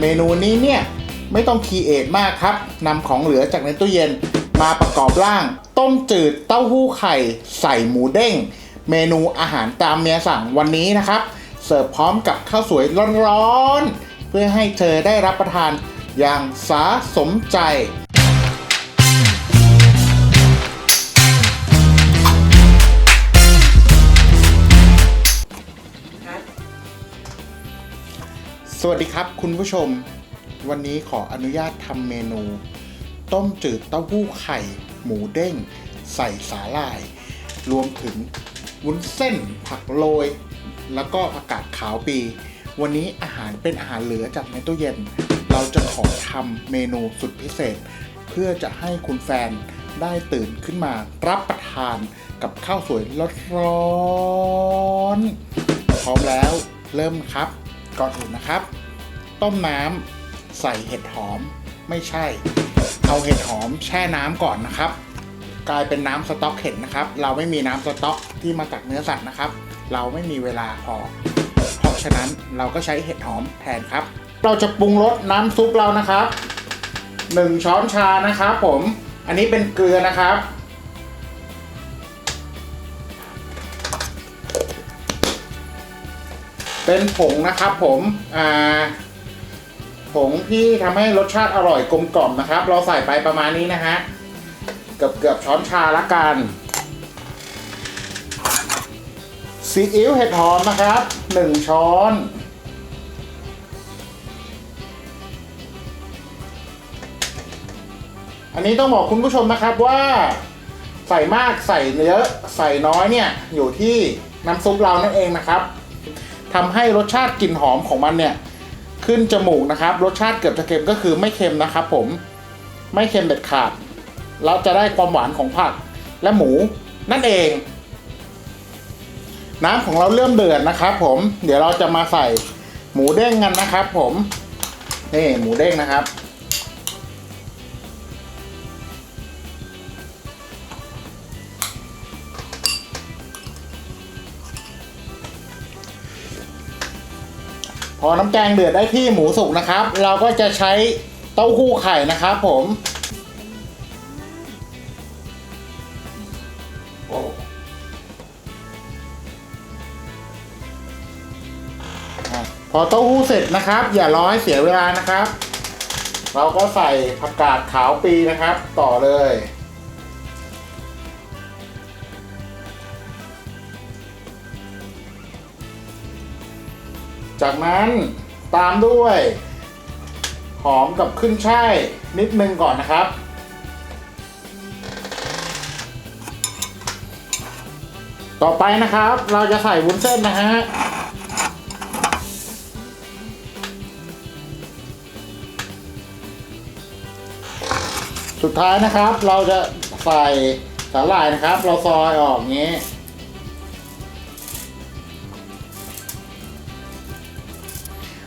เมนูนี้เนี่ยไม่ต้องคีเอทมากครับนำของเหลือจากในตู้เย็นมาประกอบร่าง ต้มจืดเต้าหู้ไข่ ใส่หมูเด้ง เมนูอาหารตามเมียสั่งวันนี้นะครับ เสิร์ฟพร้อมกับข้าวสวยร้อนๆเพื่อให้เธอได้รับประทานอย่างสาสมใจ สวัสดีครับคุณผู้ชม วันนี้ขออนุญาตทำเมนู ต้มจืดเต้าหู้ไข่ หมูเด้ง ใส่สาหร่าย รวมถึงวุ้นเส้นผักโรย แล้วก็ผักกาดขาวปี วันนี้อาหารเป็นอาหารเหลือจากในตู้เย็น เราจะขอทำเมนูสุดพิเศษ เพื่อจะให้คุณแฟนได้ตื่นขึ้นมารับประทานกับข้าวสวยร้อนๆพร้อมแล้วเริ่มครับ ก่อนอื่นนะครับ ต้มน้ำใส่เห็ดหอมไม่ใช่ เอาเห็ดหอมแช่น้ำก่อนนะครับ กลายเป็นน้ำสต๊อกเห็ดนะครับ เราไม่มีน้ำสต๊อกที่มาจากเนื้อสัตว์นะครับ เราไม่มีเวลาพอ เพราะฉะนั้นเราก็ใช้เห็ดหอมแทนครับ เราจะปรุงรสน้ำซุปเรานะครับหนึ่งช้อนชานะครับผม อันนี้เป็นเกลือนะครับ เป็นผงนะครับผมอ่าผงที่ทำให้รสชาติอร่อยกลมกล่อมนะครับ เราใส่ไปประมาณนี้นะฮะเกือบเกือบช้อนชาละกันซีอิ๊วเห็ดหอมนะครับหนึ่งช้อนอันนี้ต้องบอกคุณผู้ชมนะครับว่าใส่มากใส่เยอะใส่น้อยเนี่ยอยู่ที่น้ำซุปเรานั่นเองนะครับ ทำให้รสชาติกลิ่นหอมของมันเนี่ยขึ้นจมูกนะครับ รสชาติเกือบจะเค็มก็คือไม่เค็มนะครับ ผมไม่เค็มเด็ดขาด เราจะได้ความหวานของผักและหมูนั่นเอง น้ำของเราเริ่มเดือดนะครับ ผมเดี๋ยวเราจะมาใส่หมูเด้งกันนะครับ ผมนี่หมูเด้งนะครับ พอน้ำแกงเดือดได้ที่หมูสุกนะครับ เราก็จะใช้เต้าหู้ไข่นะครับผมพอเต้าหู้เสร็จนะครับ อย่ารอให้เสียเวลานะครับ เราก็ใส่ผักกาดขาวปีนะครับ ต่อเลย จากนั้นตามด้วย หอมกับขึ้นช่ายนิดนึงก่อนนะครับ ต่อไปนะครับเราจะใส่วุ้นเส้นนะฮะสุดท้ายนะครับเราจะใส่สาหร่ายนะครับ เราซอยออกอย่าง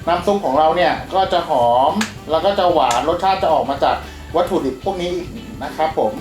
น้ำซุปของเราเนี่ยก็จะหอมแล้วก็จะหวานรสชาติจะออกมาจากวัตถุดิบพวกนี้อีกนะครับผม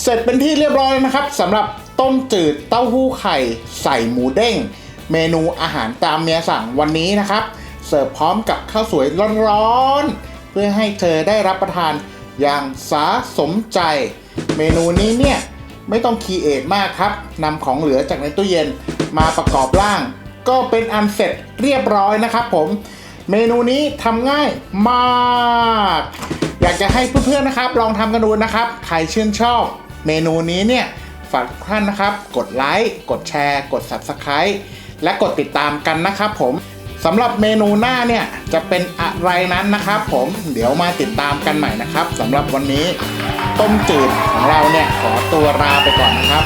เสร็จเป็นที่เรียบร้อยแล้วนะครับสำหรับต้มจืดเต้าหู้ไข่ใส่หมูเด้ง เมนูอาหารตามเมียสั่งวันนี้นะครับ เสิร์ฟพร้อมกับข้าวสวยร้อนๆเพื่อให้เธอได้รับประทานอย่างสาสมใจ เมนูนี้เนี่ยไม่ต้องคีเอทมากครับนำของเหลือจากในตู้เย็นมาประกอบร่าง ก็เป็นอันเสร็จเรียบร้อยนะครับผม เมนูนี้ทำง่ายมาก อยากจะให้เพื่อนๆนะครับ ลองทำกันดูนะครับ ใครชื่นชอบ เมนูนี้เนี่ยฝากทุกท่านนะครับ กดไลค์ กดแชร์ กด Subscribe และกดติดตามกันนะครับผมสำหรับเมนูหน้าเนี่ยจะเป็นอะไรนั้นนะครับ ผมเดี๋ยวมาติดตามกันใหม่นะครับสำหรับวันนี้ต้มจืดของเราเนี่ยขอตัวลาไปก่อนนะครับ